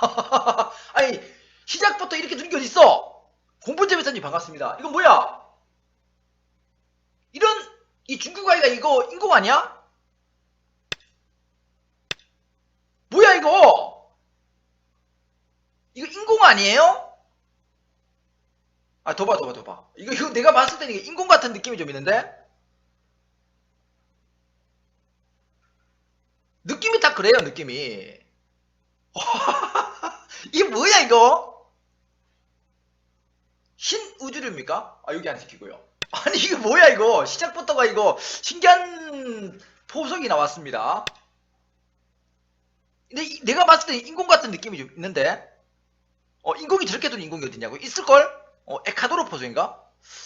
아니 시작부터 이렇게 두는 게 어딨어? 공분재배사님 반갑습니다. 이건 뭐야? 이런 이 중국 아이가 이거 인공 아니야? 뭐야 이거? 이거 인공 아니에요? 아, 더 봐, 더 봐, 더 봐. 이거, 이거 내가 봤을 때는 이게 인공 같은 느낌이 좀 있는데? 느낌이 딱 그래요, 느낌이. 이게 뭐야, 이거? 흰 우주류입니까? 아, 여기 안 시키고요. 아니, 이게 뭐야, 이거? 시작부터가 이거 신기한 포석이 나왔습니다. 근데 이- 내가 봤을 때 인공 같은 느낌이 좀 있는데? 어, 인공이 저렇게 둔 인공이 어딨냐고? 있을걸? 어, 에카도로 포석인가?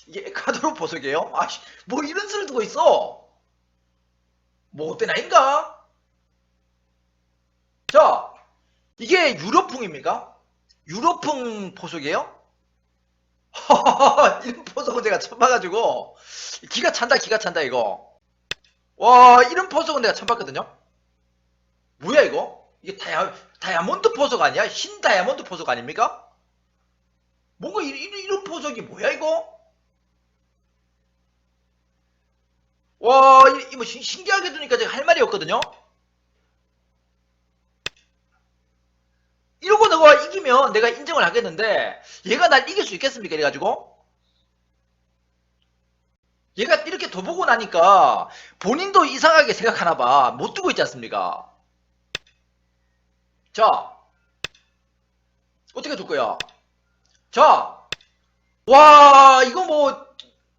이게 에카도로 포석이에요? 아씨, 뭐 이런 수를 두고 있어? 뭐 어때 나인가? 자, 이게 유로풍입니까? 유로풍 포석이에요? 이런 포석은 제가 처음 봐가지고 기가 찬다 기가 찬다 이거 와 이런 포석은 내가 처음 봤거든요 뭐야 이거? 이게 다이아, 다이아몬드 포석 아니야? 흰 다이아몬드 포석 아닙니까? 뭔가 이, 이, 이런 포석이 뭐야 이거? 와, 이, 이뭐 신- 신기하게 두니까 제가 할 말이 없거든요? 이러고 내가 이기면 내가 인정을 하겠는데 얘가 날 이길 수 있겠습니까? 이래가지고 얘가 이렇게 둬보고 나니까 본인도 이상하게 생각하나 봐. 못 두고 있지 않습니까? 자, 어떻게 둘 거야? 자, 와, 이거 뭐,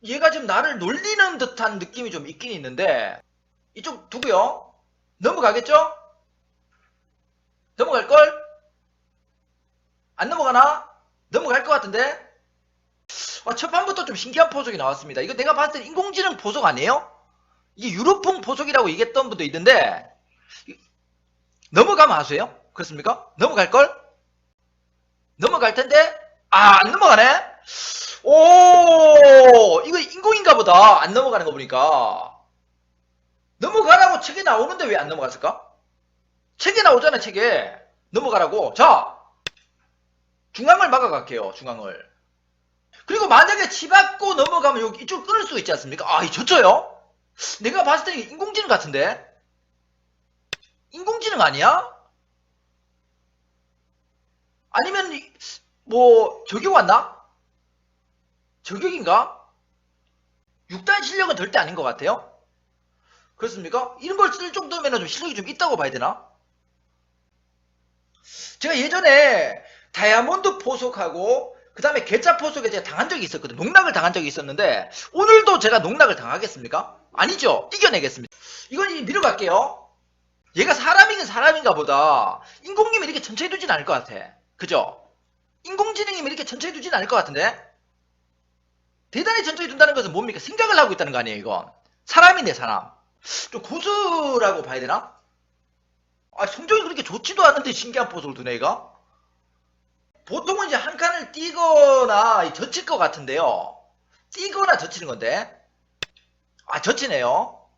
얘가 지금 나를 놀리는 듯한 느낌이 좀 있긴 있는데, 이쪽 두고요. 넘어가겠죠? 넘어갈걸? 안 넘어가나? 넘어갈 것 같은데? 아, 첫 판부터 좀 신기한 포석이 나왔습니다. 이거 내가 봤을 때 인공지능 포석 아니에요? 이게 유로풍 포석이라고 얘기했던 분도 있는데, 이- 넘어가면 아세요? 그렇습니까? 넘어갈걸? 넘어갈 텐데? 아, 안 넘어가네? 오, 이거 인공인가 보다. 안 넘어가는 거 보니까. 넘어가라고 책에 나오는데 왜 안 넘어갔을까? 책에 나오잖아, 책에. 넘어가라고. 자, 중앙을 막아갈게요, 중앙을. 그리고 만약에 치받고 넘어가면 여기 이쪽 끊을 수 있지 않습니까? 아, 이 졌죠요? 내가 봤을 때 인공지능 같은데? 인공지능 아니야? 아니면 이- 뭐 저격 왔나? 저격인가? 6단 실력은 절대 아닌 것 같아요. 그렇습니까? 이런 걸 쓸 정도면 좀 실력이 좀 있다고 봐야 되나? 제가 예전에 다이아몬드 포석하고 그 다음에 개짜 포석에 제가 당한 적이 있었거든요. 농락을 당한 적이 있었는데 오늘도 제가 농락을 당하겠습니까? 아니죠. 이겨내겠습니다. 이건 이제 밀어갈게요. 얘가 사람이긴 사람인가 보다 인공님이 이렇게 천천히 두진 않을 것 같아. 그죠? 인공지능이면 이렇게 천천히 두진 않을 것 같은데? 대단히 천천히 둔다는 것은 뭡니까? 생각을 하고 있다는 거 아니에요, 이건. 사람이네, 사람. 좀 고수라고 봐야 되나? 아, 성적이 그렇게 좋지도 않은데 신기한 포즈를 두네, 얘가? 보통은 이제 한 칸을 띄거나 젖힐 것 같은데요. 띄거나 젖히는 건데. 아, 젖히네요.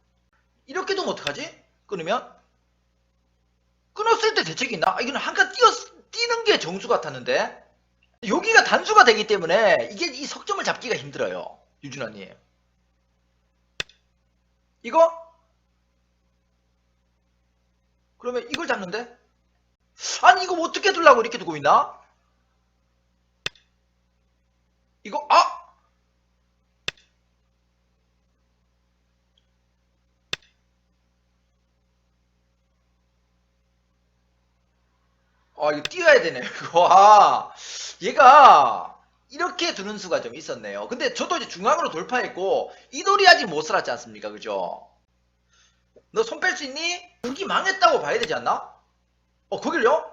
이렇게 두면 어떡하지? 끊으면? 끊었을 때 대책이 있나? 아, 이거는 한칸 띄는 게 정수 같았는데. 여기가 단수가 되기 때문에 이게 이 석점을 잡기가 힘들어요. 유준환님. 이거? 그러면 이걸 잡는데? 아니 이거 뭐 어떻게 두려고 이렇게 두고 있나? 이거 아! 아 이거 띄어야 되네 이거 아 얘가 이렇게 두는 수가 좀 있었네요 근데 저도 이제 중앙으로 돌파했고 이돌이 아직 못 살았지 않습니까 그죠 너 손 뺄 수 있니? 여기 망했다고 봐야 되지 않나? 어 거길요?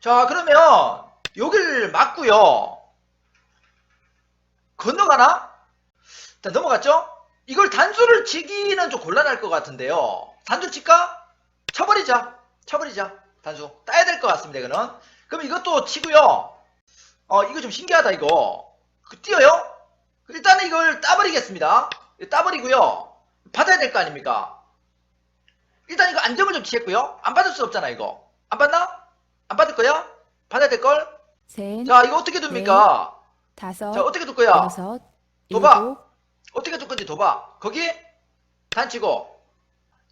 자 그러면 여길 막고요 건너가나? 자 넘어갔죠? 이걸 단수를 치기는 좀 곤란할 것 같은데요 단수 칠까? 쳐버리자 쳐버리자 단수 따야 될 것 같습니다 이거는 그럼 이것도 치고요 어 이거 좀 신기하다 이거 그 띄어요? 일단은 이걸 따버리겠습니다 따버리고요 받아야 될 거 아닙니까 일단 이거 안정을 좀 취했고요 안 받을 수 없잖아 이거 안 받나? 안 받을 거야? 받아야 될걸? 셋, 자, 이거 어떻게 둡니까? 다섯, 자, 어떻게 둘 거야? 여섯, 도박. 일곱, 어떻게 둘 건지 둬봐. 거기 단치고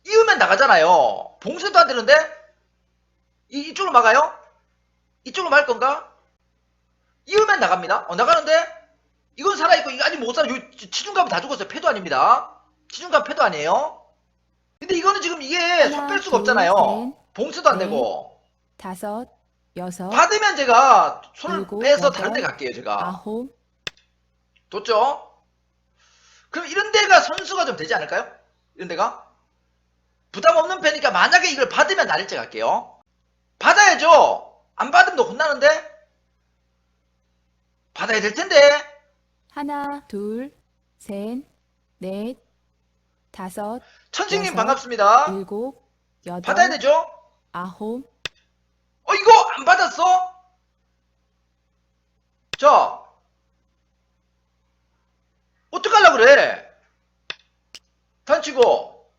이으면 나가잖아요. 봉쇄도 안 되는데 이, 이쪽으로 막아요? 이쪽으로 말 건가? 이으면 나갑니다. 어 나가는데 이건 살아있고 이거 아직 못 살아. 요 치중감은 다 죽었어요. 패도 아닙니다. 치중감 패도 아니에요. 근데 이거는 지금 이게 하나, 손뺄 수가 둘, 없잖아요. 셋, 봉쇄도 안 넷, 되고 다섯, 여섯, 받으면 제가 손을 일곱, 빼서 다른 데 갈게요. 제가. 아홉, 뒀죠? 그럼 이런 데가 선수가 좀 되지 않을까요? 이런 데가? 부담 없는 패니까 만약에 이걸 받으면 나를째 갈게요. 받아야죠! 안 받으면 너 혼나는데? 받아야 될 텐데? 하나, 둘, 셋, 넷, 다섯, 천식님 여섯, 반갑습니다. 일곱, 여덟, 받아야 되죠? 아홉, 받았어? 자, 어떡하려고 그래? 단치고.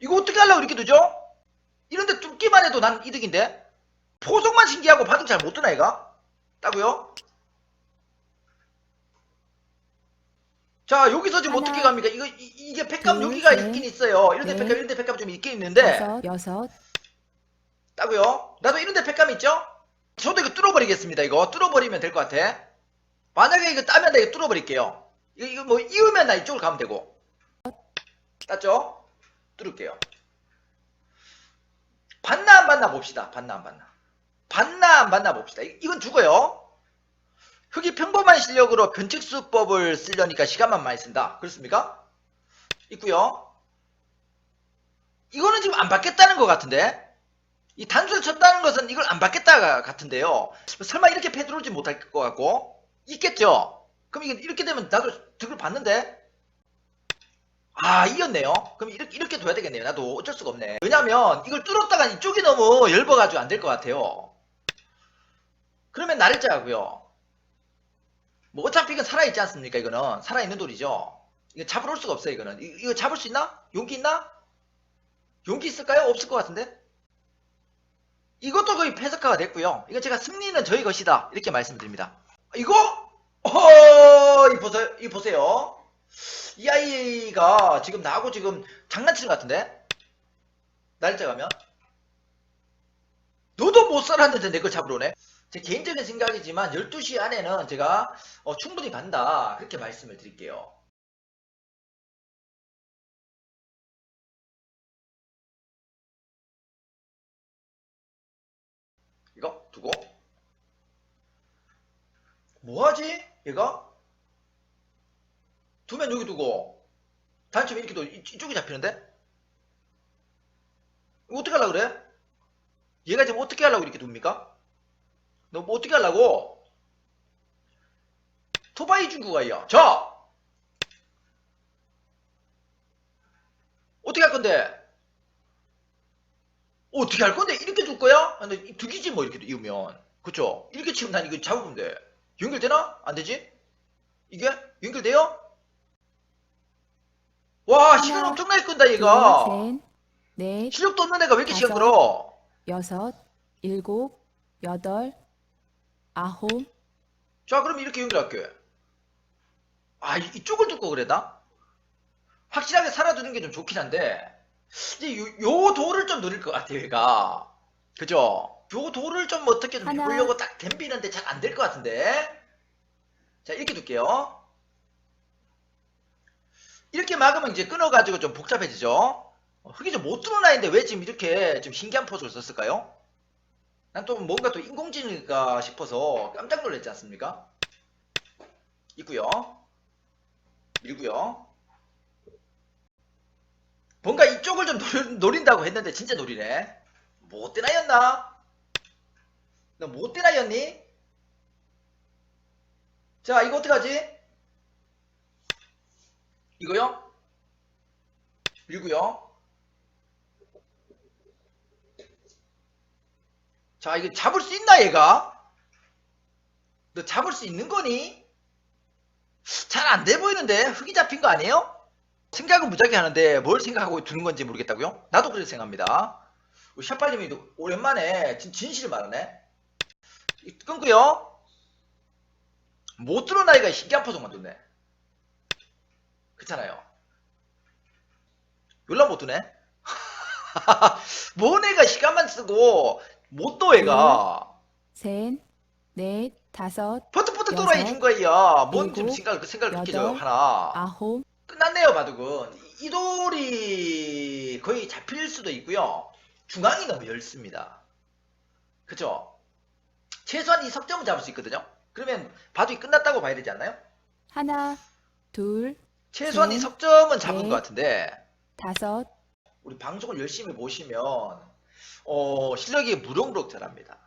이거 어떻게 하려고 이렇게 두죠? 이런데 뚫기만 해도 난 이득인데? 포석만 신기하고 바둑 잘 못 두나, 얘가? 따고요? 자, 여기서 지금 하나, 어떻게 갑니까? 이거, 이, 게 팩감 둘, 여기가 셋, 있긴 있어요. 이런데 넷, 팩감, 이런데 팩감 좀 있긴 있는데. 다섯, 여섯, 따고요. 나도 이런 데 팩감 있죠? 저도 이거 뚫어버리겠습니다. 이거 뚫어버리면 될 것 같아. 만약에 이거 따면 나 이거 뚫어버릴게요. 이거, 이거 뭐 이으면 나 이쪽으로 가면 되고. 땄죠? 뚫을게요. 받나 안 받나 봅시다. 받나 안 받나. 받나 안 받나 봅시다. 이- 이건 죽어요. 흙이 평범한 실력으로 변칙수법을 쓰려니까 시간만 많이 쓴다. 그렇습니까? 있고요. 이거는 지금 안 받겠다는 것 같은데. 이 단수를 쳤다는 것은 이걸 안 받겠다 같은데요. 설마 이렇게 패 들어오지 못할 것 같고 있겠죠. 그럼 이렇게 되면 나도 득을 받는데 아 이겼네요. 그럼 이렇게 이렇게 둬야 되겠네요. 나도 어쩔 수가 없네. 왜냐면 이걸 뚫었다가 이쪽이 너무 열버가지고 안 될 것 같아요. 그러면 나를 짜고요. 뭐 어차피 이건 살아있지 않습니까? 이거는 살아있는 돌이죠. 이거 올 수가 없어요. 이거는 이- 이거 잡을 수 있나? 용기 있나? 용기 있을까요? 없을 것 같은데. 이것도 거의 패석화가 됐고요. 이거 제가 승리는 저희 것이다. 이렇게 말씀드립니다. 이거? 어, 이 보세요. 이 보세요. 이 아이가 지금 나하고 지금 장난치는 것 같은데? 날짜 가면? 너도 못 살았는데 내 걸 잡으러 오네? 제 개인적인 생각이지만 12시 안에는 제가 어, 충분히 간다. 그렇게 말씀을 드릴게요. 두고 뭐하지? 얘가 두면 여기 두고 단점 이렇게 도 이쪽이 잡히는데 어떻게 하려고 그래? 얘가 지금 어떻게 하려고 이렇게 둡니까? 너 뭐 어떻게 하려고? 토바이 중국아이야 자 어떻게 할 건데? 어떻게 할 건데? 이렇게 둘 거야? 근데 두기지 뭐 이렇게 이으면 그쵸? 이렇게 치면 난 이거 잡으면 돼 연결되나? 안 되지? 이게? 연결돼요? 와 시간 엄청나게 끈다 둘, 얘가 셋, 넷, 실력도 없는 애가 왜 이렇게 시간 다섯. 끌어 여섯, 일곱, 여덟, 아홉, 자 그럼 이렇게 연결할게 아 이- 이쪽을 뚫고 그랬나? 확실하게 살아두는 게 좀 좋긴 한데 이제 요, 요 돌을 좀 노릴 것 같아요 얘가 그죠? 요 돌을 좀 어떻게 좀 하나. 해보려고 딱 댐비는데 잘 안 될 것 같은데 자 이렇게 둘게요 이렇게 막으면 이제 끊어가지고 좀 복잡해지죠 어, 흙이 좀못 뚫는 아이인데 왜 지금 이렇게 좀 신기한 포즈를 썼을까요? 난 또 뭔가 또 인공지능일까 싶어서 깜짝 놀랐지 않습니까? 있고요 밀고요 뭔가 이쪽을 좀 노린, 노린다고 했는데 진짜 노리네 못된 아이였나? 너 못된 아이였니? 자 이거 어떡하지? 이거요? 밀고요 자 이거 잡을 수 있나 얘가? 너 잡을 수 있는 거니? 잘 안 돼 보이는데 흙이 잡힌 거 아니에요? 생각은 무지하게 하는데 뭘 생각하고 두는 건지 모르겠다고요? 나도 그렇게 생각합니다. 우리 샤팔님이 오랜만에 진, 진실을 말하네. 이- 끊고요. 못 들은 아이가 신기한 포석 만졌네. 그렇잖아요. 연락 못 드네. 뭔 애가 시간만 쓰고 못도 애가 셋, 넷, 다섯, 여섯, 또라이 준 거야. 뭔 좀 생각을 그 생각을 여덟, 하나. 아홉, 끝났네요 바둑은. 이- 이 돌이 거의 잡힐 수도 있고요. 중앙이 너무 넓습니다. 그죠? 최소한 이 석점은 잡을 수 있거든요. 그러면 바둑이 끝났다고 봐야 되지 않나요? 하나, 둘, 최소한 이 셋, 석점은 잡은 넷. 것 같은데 다섯, 우리 방송을 열심히 보시면 어, 실력이 무럭무럭 자랍니다.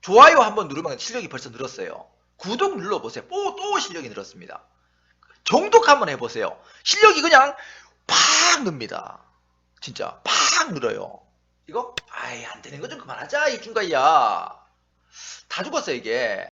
좋아요 한번 누르면 실력이 벌써 늘었어요. 구독 눌러보세요. 또, 또 실력이 늘었습니다. 정독 한번 해보세요. 실력이 그냥 팍 늡니다. 진짜 팍 늘어요. 이거? 아이 안 되는 거 좀 그만하자 이 중가야. 다 죽었어 이게.